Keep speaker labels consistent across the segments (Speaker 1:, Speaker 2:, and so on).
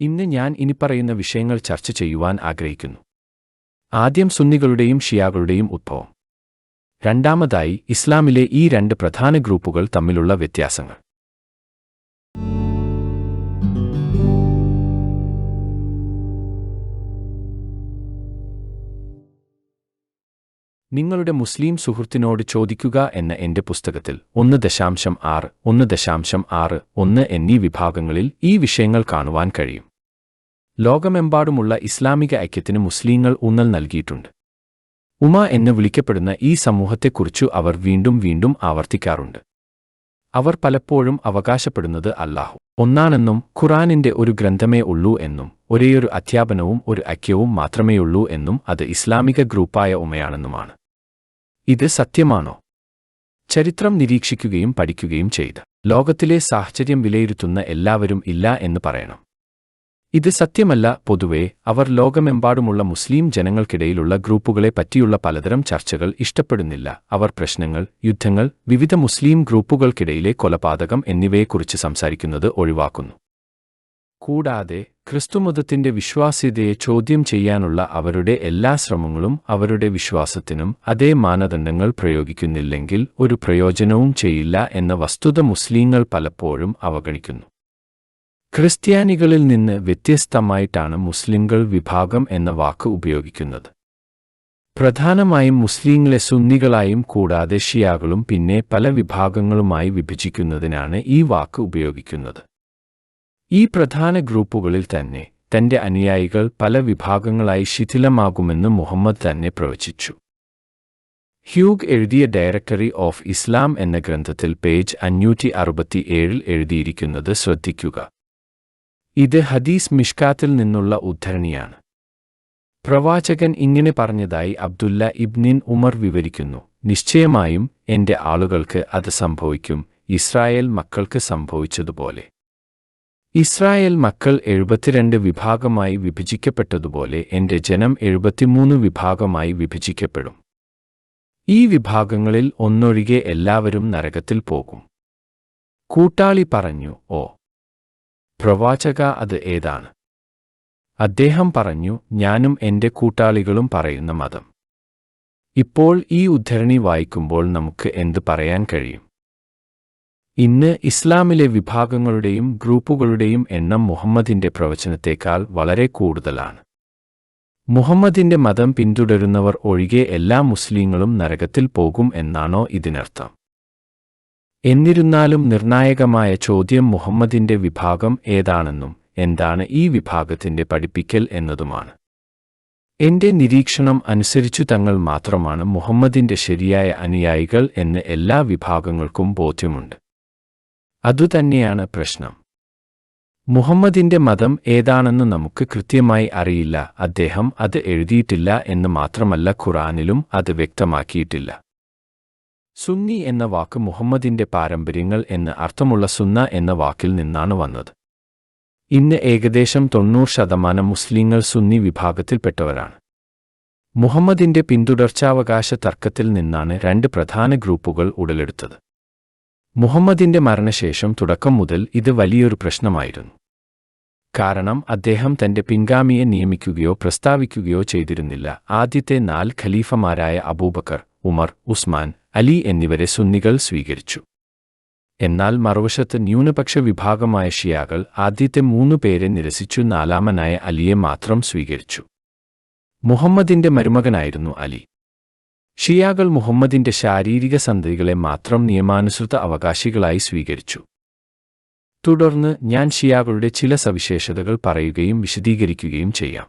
Speaker 1: ഇന്ന് ഞാൻ ഇനിപ്പറയുന്ന വിഷയങ്ങൾ ചർച്ച ചെയ്യുവാൻ ആഗ്രഹിക്കുന്നു. ആദ്യം സുന്നികളുടെയും ഷിയാകളുടെയും ഉദ്ഭവം രണ്ടാമതായി ഇസ്ലാമിലെ ഈ രണ്ട് പ്രധാന ഗ്രൂപ്പുകൾ തമ്മിലുള്ള വ്യത്യാസങ്ങൾ. നിങ്ങളുടെ മുസ്ലിം സുഹൃത്തിനോട് ചോദിക്കുക എന്ന എന്റെ പുസ്തകത്തിൽ ഒന്ന് ദശാംശം ആറ് ഒന്ന് ദശാംശം ആറ് ഒന്ന് എന്നീ വിഭാഗങ്ങളിൽ ഈ വിഷയങ്ങൾ കാണുവാൻ കഴിയും. ലോകമെമ്പാടുമുള്ള ഇസ്ലാമിക ഐക്യത്തിന് മുസ്ലിങ്ങൾ ഊന്നൽ നൽകിയിട്ടുണ്ട്. ഉമ എന്ന് വിളിക്കപ്പെടുന്ന ഈ സമൂഹത്തെക്കുറിച്ചു അവർ വീണ്ടും വീണ്ടും ആവർത്തിക്കാറുണ്ട്. അവർ പലപ്പോഴും അവകാശപ്പെടുന്നത് അല്ലാഹു ഒന്നാണെന്നും ഖുറാനിന്റെ ഒരു ഗ്രന്ഥമേ ഉള്ളൂ എന്നും ഒരേയൊരു അധ്യാപനവും ഒരു ഐക്യവും മാത്രമേയുള്ളൂ എന്നും അത് ഇസ്ലാമിക ഗ്രൂപ്പായ ഉമയാണെന്നുമാണ്. ഇത് സത്യമാണോ? ചരിത്രം നിരീക്ഷിക്കുകയും പഠിക്കുകയും ചെയ്ത്. ലോകത്തിലെ സാഹചര്യം വിലയിരുത്തുന്ന എല്ലാവരും ഇല്ല എന്ന് പറയണം. ഇത് സത്യമല്ല പൊതുവെ അവർ ലോകമെമ്പാടുമുള്ള മുസ്ലിം ജനങ്ങൾക്കിടയിലുള്ള ഗ്രൂപ്പുകളെ പറ്റിയുള്ള പലതരം ചർച്ചകൾ ഇഷ്ടപ്പെടുന്നില്ല. അവർ പ്രശ്നങ്ങൾ യുദ്ധങ്ങൾ വിവിധ മുസ്ലിം ഗ്രൂപ്പുകൾക്കിടയിലെ കൊലപാതകം എന്നിവയെക്കുറിച്ച് സംസാരിക്കുന്നത് ഒഴിവാക്കുന്നു. കൂടാതെ ക്രിസ്തുമതത്തിന്റെ വിശ്വാസ്യതയെ ചോദ്യം ചെയ്യാനുള്ള അവരുടെ എല്ലാ ശ്രമങ്ങളും അവരുടെ വിശ്വാസത്തിനും അതേ മാനദണ്ഡങ്ങൾ പ്രയോഗിക്കുന്നില്ലെങ്കിൽ ഒരു പ്രയോജനവും ചെയ്യില്ല എന്ന വസ്തുത മുസ്ലിങ്ങൾ പലപ്പോഴും അവഗണിക്കുന്നു. ക്രിസ്ത്യാനികളിൽ നിന്ന് വ്യത്യസ്തമായിട്ടാണ് മുസ്ലിങ്ങൾ വിഭാഗം എന്ന വാക്ക് ഉപയോഗിക്കുന്നത്. പ്രധാനമായും മുസ്ലിങ്ങളെ സുന്നികളായും കൂടാതെ ഷിയാകളും പിന്നെ പല വിഭാഗങ്ങളുമായി വിഭജിക്കുന്നതിനാണ് ഈ വാക്ക് ഉപയോഗിക്കുന്നത്. ഈ പ്രധാന ഗ്രൂപ്പുകളിൽ തന്നെ തന്റെ അനുയായികൾ പല വിഭാഗങ്ങളായി ശിഥിലമാകുമെന്ന് മുഹമ്മദ് തന്നെ പ്രവചിച്ചു. ഹ്യൂഗ് എഴുതിയ ഡയറക്ടറി ഓഫ് ഇസ്ലാം എന്ന ഗ്രന്ഥത്തിൽ പേജ് അഞ്ഞൂറ്റി അറുപത്തിയേഴിൽ എഴുതിയിരിക്കുന്നത് ശ്രദ്ധിക്കുക. ഇത് ഹദീസ് മിഷ്കാത്തിൽ നിന്നുള്ള ഉദ്ധരണിയാണ്. പ്രവാചകൻ ഇങ്ങനെ പറഞ്ഞതായി അബ്ദുല്ല ഇബ്നിൻ ഉമർ വിവരിക്കുന്നു. നിശ്ചയമായും എന്റെ ആളുകൾക്ക് അത് സംഭവിക്കും. ഇസ്രായേൽ മക്കൾക്ക് സംഭവിച്ചതുപോലെ. ഇസ്രായേൽ മക്കൾ എഴുപത്തിരണ്ട് വിഭാഗമായി വിഭജിക്കപ്പെട്ടതുപോലെ എന്റെ ജനം എഴുപത്തിമൂന്ന് വിഭാഗമായി വിഭജിക്കപ്പെടും. ഈ വിഭാഗങ്ങളിൽ ഒന്നൊഴികെ എല്ലാവരും നരകത്തിൽ പോകും. കൂട്ടാളി പറഞ്ഞു ഓ പ്രവാചക അത് ഏതാണ്? അദ്ദേഹം പറഞ്ഞു ഞാനും എന്റെ കൂട്ടാളികളും പറയുന്ന മതം. ഇപ്പോൾ ഈ ഉദ്ധരണി വായിക്കുമ്പോൾ നമുക്ക് എന്ത് പറയാൻ കഴിയും? ഇന്ന് ഇസ്ലാമിലെ വിഭാഗങ്ങളുടെയും ഗ്രൂപ്പുകളുടെയും എണ്ണം മുഹമ്മദിന്റെ പ്രവചനത്തേക്കാൾ വളരെ കൂടുതലാണ്. മുഹമ്മദിന്റെ മതം പിന്തുടരുന്നവർ ഒഴികെ എല്ലാ മുസ്ലിങ്ങളും നരകത്തിൽ പോകും എന്നാണോ ഇതിനർത്ഥം? എന്നിരുന്നാലും നിർണായകമായ ചോദ്യം മുഹമ്മദിന്റെ വിഭാഗം ഏതാണെന്നും എന്താണ് ഈ വിഭാഗത്തിന്റെ പഠിപ്പിക്കൽ എന്നതുമാണ്. എന്റെ നിരീക്ഷണം അനുസരിച്ചു തങ്ങൾ മാത്രമാണ് മുഹമ്മദിന്റെ ശരിയായ അനുയായികൾ എന്ന് എല്ലാ വിഭാഗങ്ങൾക്കും ബോധ്യമുണ്ട്. അതുതന്നെയാണ് പ്രശ്നം. മുഹമ്മദിന്റെ മതം ഏതാണെന്ന് നമുക്ക് കൃത്യമായി അറിയില്ല. അദ്ദേഹം അത് എഴുതിയിട്ടില്ല എന്ന് മാത്രമല്ല ഖുറാനിലും അത് വ്യക്തമാക്കിയിട്ടില്ല. സുന്നി എന്ന വാക്ക് മുഹമ്മദിന്റെ പാരമ്പര്യങ്ങൾ എന്ന് അർത്ഥമുള്ള സുന്ന എന്ന വാക്കിൽ നിന്നാണ് വന്നത്. ഇന്ന് ഏകദേശം തൊണ്ണൂറ് ശതമാനം മുസ്ലിങ്ങൾ സുന്നി വിഭാഗത്തിൽപ്പെട്ടവരാണ്. മുഹമ്മദിന്റെ പിന്തുടർച്ചാവകാശ തർക്കത്തിൽ നിന്നാണ് രണ്ട് പ്രധാന ഗ്രൂപ്പുകൾ ഉടലെടുത്തത്. മുഹമ്മദിന്റെ മരണശേഷം തുടക്കം മുതൽ ഇത് വലിയൊരു പ്രശ്നമായിരുന്നു. കാരണം അദ്ദേഹം തന്റെ പിൻഗാമിയെ നിയമിക്കുകയോ പ്രസ്താവിക്കുകയോ ചെയ്തിരുന്നില്ല. ആദ്യത്തെ നാല് ഖലീഫമാരായ അബൂബക്കർ ഉമർ ഉസ്മാൻ അലി എന്നിവരെ സുന്നികൾ സ്വീകരിച്ചു. എന്നാൽ മറുവശത്ത് ന്യൂനപക്ഷ വിഭാഗമായ ഷിയാകൾ ആദ്യത്തെ മൂന്നു പേരെ നിരസിച്ചു നാലാമനായ അലിയെ മാത്രം സ്വീകരിച്ചു. മുഹമ്മദിന്റെ മരുമകനായിരുന്നു അലി. ഷിയാകൾ മുഹമ്മദിന്റെ ശാരീരിക സന്തതികളെ മാത്രം നിയമാനുസൃത അവകാശികളായി സ്വീകരിച്ചു. തുടർന്ന് ഞാൻ ഷിയാകളുടെ ചില സവിശേഷതകൾ പറയുകയും വിശദീകരിക്കുകയും ചെയ്യാം.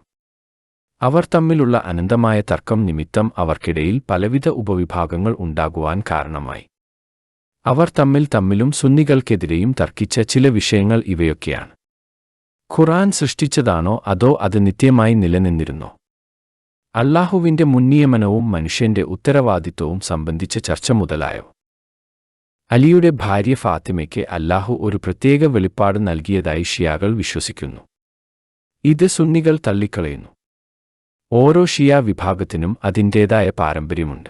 Speaker 1: അവർ തമ്മിലുള്ള അനന്തമായ തർക്കം നിമിത്തം അവർക്കിടയിൽ പലവിധ ഉപവിഭാഗങ്ങൾ ഉണ്ടാകുവാൻ കാരണമായി. അവർ തമ്മിൽ തമ്മിലും സുന്നികൾക്കെതിരെയും തർക്കിച്ച ചില വിഷയങ്ങൾ ഇവയൊക്കെയാണ്. ഖുറാൻ സൃഷ്ടിച്ചതാണോ അതോ അത് നിത്യമായി നിലനിന്നിരുന്നോ? അള്ളാഹുവിന്റെ മുൻനിയമനവും മനുഷ്യന്റെ ഉത്തരവാദിത്വവും സംബന്ധിച്ച ചർച്ച മുതലായോ? അലിയുടെ ഭാര്യ ഫാത്തിമയ്ക്ക് അല്ലാഹു ഒരു പ്രത്യേക വെളിപ്പാട് നൽകിയതായി ഷിയാകൾ വിശ്വസിക്കുന്നു. ഇത് സുന്നികൾ തള്ളിക്കളയുന്നു. ഓരോ ഷിയ വിഭാഗത്തിനും അതിന്റേതായ പാരമ്പര്യമുണ്ട്.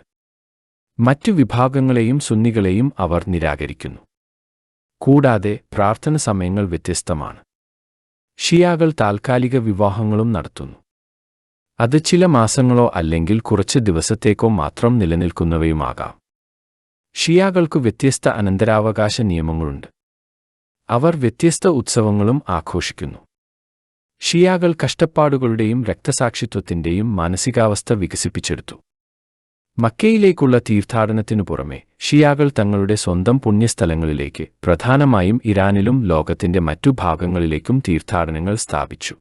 Speaker 1: മറ്റു വിഭാഗങ്ങളെയും സുന്നികളെയും അവർ നിരാകരിക്കുന്നു. കൂടാതെ പ്രാർത്ഥന സമയങ്ങൾ വ്യത്യസ്തമാണ്. ഷിയാകൾ താൽക്കാലിക വിവാഹങ്ങളും നടത്തുന്നു. അത് ചില മാസങ്ങളോ അല്ലെങ്കിൽ കുറച്ച് ദിവസത്തേക്കോ മാത്രം നിലനിൽക്കുന്നവയുമാകാം. ഷിയാകൾക്ക് വ്യത്യസ്ത അനന്തരാവകാശ നിയമങ്ങളുണ്ട്. അവർ വ്യത്യസ്ത ഉത്സവങ്ങളും ആഘോഷിക്കുന്നു. ഷിയാകൾ കഷ്ടപ്പാടുകളുടെയും രക്തസാക്ഷിത്വത്തിന്റെയും മാനസികാവസ്ഥ വികസിപ്പിച്ചെടുത്തു. മക്കയിലേക്കുള്ള തീർത്ഥാടനത്തിനു പുറമെ ഷിയാകൾ തങ്ങളുടെ സ്വന്തം പുണ്യസ്ഥലങ്ങളിലേക്ക് പ്രധാനമായും ഇറാനിലും ലോകത്തിന്റെ മറ്റു ഭാഗങ്ങളിലേക്കും തീർത്ഥാടനങ്ങൾ സ്ഥാപിച്ചു.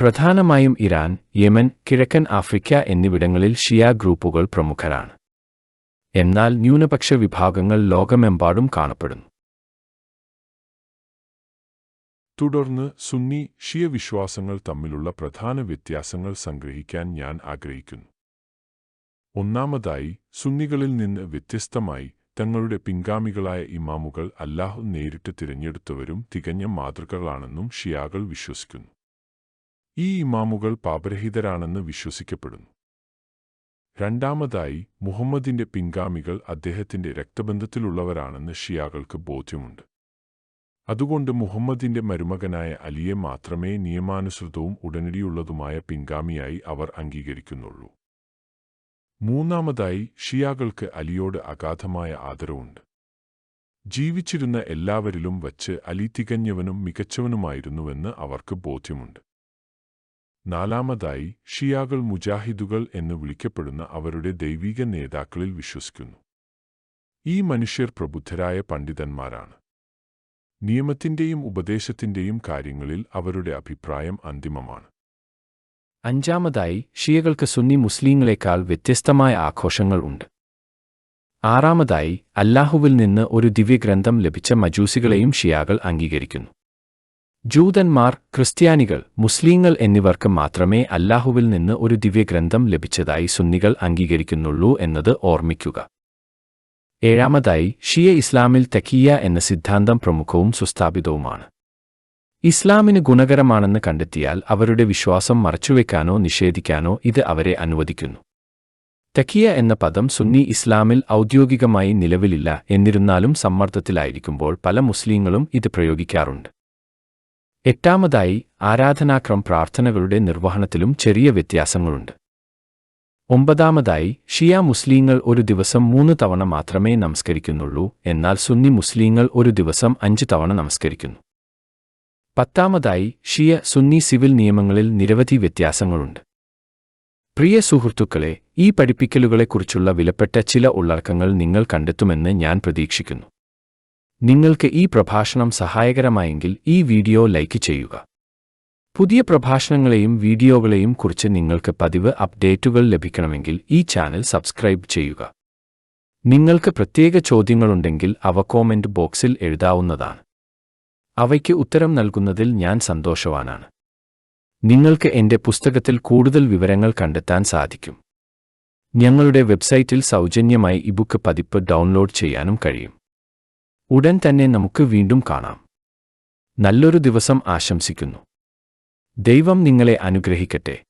Speaker 1: പ്രധാനമായും ഇറാൻ യമൻ കിഴക്കൻ ആഫ്രിക്ക എന്നിവിടങ്ങളിൽ ഷിയ ഗ്രൂപ്പുകൾ പ്രമുഖരാണ്. എന്നാൽ ന്യൂനപക്ഷ വിഭാഗങ്ങൾ ലോകമെമ്പാടും കാണപ്പെടുന്നു.
Speaker 2: തുടർന്ന് സുന്നി ഷിയ വിശ്വാസങ്ങൾ തമ്മിലുള്ള പ്രധാന വ്യത്യാസങ്ങൾ സംഗ്രഹിക്കാൻ ഞാൻ ആഗ്രഹിക്കുന്നു. ഒന്നാമതായി സുന്നികളിൽ നിന്ന് വ്യത്യസ്തമായി തങ്ങളുടെ പിൻഗാമികളായ ഇമാമുകൾ അല്ലാഹു നേരിട്ട് തിരഞ്ഞെടുത്തവരും തികഞ്ഞ മാതൃകകളാണെന്നും ഷിയാകൾ വിശ്വസിക്കുന്നു. ഈ ഇമാമുകൾ പാപരഹിതരാണെന്ന് വിശ്വസിക്കപ്പെടുന്നു. രണ്ടാമതായി മുഹമ്മദിന്റെ പിൻഗാമികൾ അദ്ദേഹത്തിന്റെ രക്തബന്ധത്തിലുള്ളവരാണെന്ന് ഷിയാകൾക്ക് ബോധ്യമുണ്ട്. അതുകൊണ്ട് മുഹമ്മദിന്റെ മരുമകനായ അലിയെ മാത്രമേ നിയമാനുസൃതവും ഉടനടിയുള്ളതുമായ പിൻഗാമിയായി അവർ അംഗീകരിക്കുന്നുള്ളൂ. മൂന്നാമതായി ഷിയാകൾക്ക് അലിയോട് അഗാധമായ ആദരവുണ്ട്. ജീവിച്ചിരുന്ന എല്ലാവരിലും വച്ച് അലി തികഞ്ഞവനും മികച്ചവനുമായിരുന്നുവെന്ന് അവർക്ക് ബോധ്യമുണ്ട്. നാലാമതായി ഷിയാകൾ മുജാഹിദുകൾ എന്ന് വിളിക്കപ്പെടുന്ന അവരുടെ ദൈവിക നേതാക്കളിൽ വിശ്വസിക്കുന്നു. ഈ മനുഷ്യർ പ്രബുദ്ധരായ പണ്ഡിതന്മാരാണ്. നിയമത്തിന്റെയും ഉപദേശത്തിന്റെയും കാര്യങ്ങളിൽ അവരുടെ അഭിപ്രായം അന്തിമമാണ്.
Speaker 1: അഞ്ചാമതായി ഷിയകൾക്ക് സുന്നി മുസ്ലിങ്ങളെക്കാൾ വ്യത്യസ്തമായ ആഘോഷങ്ങൾ ഉണ്ട്. ആറാമതായി അല്ലാഹുവിൽ നിന്ന് ഒരു ദിവ്യഗ്രന്ഥം ലഭിച്ച മജൂസികളെയും ഷിയാകൾ അംഗീകരിക്കുന്നു. ജൂതന്മാർ ക്രിസ്ത്യാനികൾ മുസ്ലിങ്ങൾ എന്നിവർക്ക് മാത്രമേ അല്ലാഹുവിൽ നിന്ന് ഒരു ദിവ്യഗ്രന്ഥം ലഭിച്ചതായി സുന്നികൾ അംഗീകരിക്കുന്നുള്ളൂ എന്നത് ഓർമ്മിക്കുക. ഏഴാമതായി ഷിയ ഇസ്ലാമിൽ തക്കിയ എന്ന സിദ്ധാന്തം പ്രമുഖവും സുസ്ഥാപിതവുമാണ്. ഇസ്ലാമിന് ഗുണകരമാണെന്ന് കണ്ടെത്തിയാൽ അവരുടെ വിശ്വാസം മറച്ചുവെക്കാനോ നിഷേധിക്കാനോ ഇത് അവരെ അനുവദിക്കുന്നു. തക്കിയ എന്ന പദം സുന്നി ഇസ്ലാമിൽ ഔദ്യോഗികമായി നിലവിലില്ല എന്നിരുന്നാലും സമ്മർദ്ദത്തിലായിരിക്കുമ്പോൾ പല മുസ്ലിങ്ങളും ഇത് പ്രയോഗിക്കാറുണ്ട്. എട്ടാമതായി ആരാധനാക്രം പ്രാർത്ഥനകളുടെ നിർവഹണത്തിലും ചെറിയ വ്യത്യാസങ്ങളുണ്ട്. ഒമ്പതാമതായി ഷിയ മുസ്ലീങ്ങൾ ഒരു ദിവസം മൂന്ന് തവണ മാത്രമേ നമസ്കരിക്കുന്നുള്ളൂ എന്നാൽ സുന്നി മുസ്ലീങ്ങൾ ഒരു ദിവസം അഞ്ച് തവണ നമസ്കരിക്കുന്നു. പത്താമതായി ഷിയ സുന്നി സിവിൽ നിയമങ്ങളിൽ നിരവധി വ്യത്യാസങ്ങളുണ്ട്. പ്രിയ സുഹൃത്തുക്കളെ ഈ പഠിപ്പിക്കലുകളെക്കുറിച്ചുള്ള വിലപ്പെട്ട ചില ഉള്ളടക്കങ്ങൾ നിങ്ങൾ കണ്ടെത്തുമെന്ന് ഞാൻ പ്രതീക്ഷിക്കുന്നു. നിങ്ങൾക്ക് ഈ പ്രഭാഷണം സഹായകരമായെങ്കിൽ ഈ വീഡിയോ ലൈക്ക് ചെയ്യുക. പുതിയ പ്രഭാഷണങ്ങളെയും വീഡിയോകളെയും കുറിച്ച് നിങ്ങൾക്ക് പതിവ് അപ്ഡേറ്റുകൾ ലഭിക്കണമെങ്കിൽ ഈ ചാനൽ സബ്സ്ക്രൈബ് ചെയ്യുക. നിങ്ങൾക്ക് പ്രത്യേക ചോദ്യങ്ങളുണ്ടെങ്കിൽ അവ കോമെന്റ് ബോക്സിൽ എഴുതാവുന്നതാണ്. അവയ്ക്ക് ഉത്തരം നൽകുന്നതിൽ ഞാൻ സന്തോഷവാനാണ്. നിങ്ങൾക്ക് എന്റെ പുസ്തകത്തിൽ കൂടുതൽ വിവരങ്ങൾ കണ്ടെത്താൻ സാധിക്കും. ഞങ്ങളുടെ വെബ്സൈറ്റിൽ സൗജന്യമായി ഇബുക്ക് പതിപ്പ് ഡൗൺലോഡ് ചെയ്യാനും കഴിയും. ഉടൻ തന്നെ നമുക്ക് വീണ്ടും കാണാം. നല്ലൊരു ദിവസം ആശംസിക്കുന്നു. ദൈവം നിങ്ങളെ അനുഗ്രഹിക്കട്ടെ.